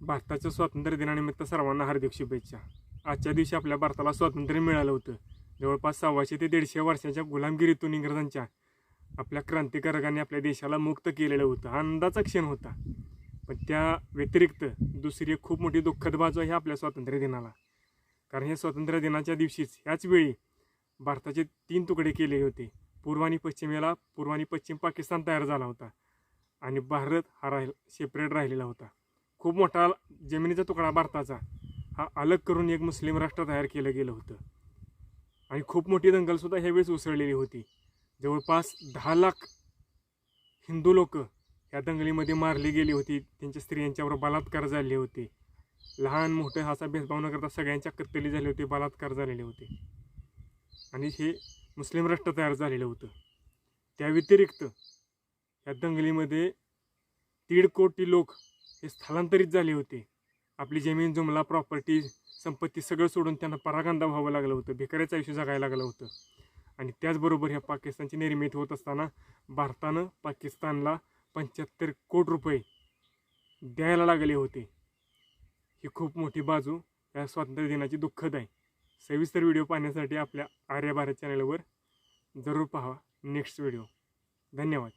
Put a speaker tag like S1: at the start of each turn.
S1: भारताच्या स्वातंत्र्य दिनानिमित्त सर्वांना हार्दिक शुभेच्छा. आजच्या दिवशी आपल्या भारताला स्वातंत्र्य मिळालं होतं. जवळपास सव्वाशे ते दीडशे वर्षाच्या गुलामगिरीतून इंग्रजांच्या आपल्या क्रांतिकारकांनी आपल्या देशाला मुक्त केलेलं होतं. अंदाचा आनंदाचा क्षण होता. पण त्या व्यतिरिक्त दुसरी एक खूप मोठी दुःखद बाजू आहे आपल्या स्वातंत्र्य दिनाला. कारण हे स्वातंत्र्य दिनाच्या दिवशीच ह्याच वेळी भारताचे तीन तुकडे केले होते. पूर्व आणि पश्चिमेला पूर्व आणि पश्चिम पाकिस्तान तयार झाला होता. आणि भारत हा राहिल सेपरेट राहिलेला होता. खूप मोठा जमिनीचा तुकडा भारताचा. हा अलग करून एक मुस्लिम राष्ट्र तयार केलं गेलं होतं. आणि खूप मोठी दंगलसुद्धा ह्यावेळेस उसळलेली होती. जवळपास दहा लाख हिंदू लोक या दंगलीमध्ये मारली गेली होती. त्यांच्या स्त्रियांच्यावर बलात्कार झाले होते. लहान मोठे असा भेदभाव न करता सगळ्यांच्या कत्तली झाली होती बलात्कार झालेले होते. आणि हे मुस्लिम राष्ट्र तयार झालेलं होतं. त्या व्यतिरिक्त या दंगलीमध्ये दीड कोटी लोक हे स्थलांतरित झाले होते. आपली जमीन जुमला प्रॉपर्टी संपत्ती सगळं सोडून त्यांना परागंदा व्हावं लागलं होतं. भिकाऱ्याचं आयुष्य जगायला लागलं होतं. आणि त्याचबरोबर ह्या पाकिस्तानची निर्मिती होत असताना भारतानं पाकिस्तानला पंच्याहत्तर कोटी रुपये द्यायला लागले होते. ही खूप मोठी बाजू या स्वातंत्र्य दिनाची दुःखद आहे. सविस्तर व्हिडिओ पाहण्यासाठी आपल्या आर्य भारत चॅनलवर जरूर पहा. Next video. धन्यवाद.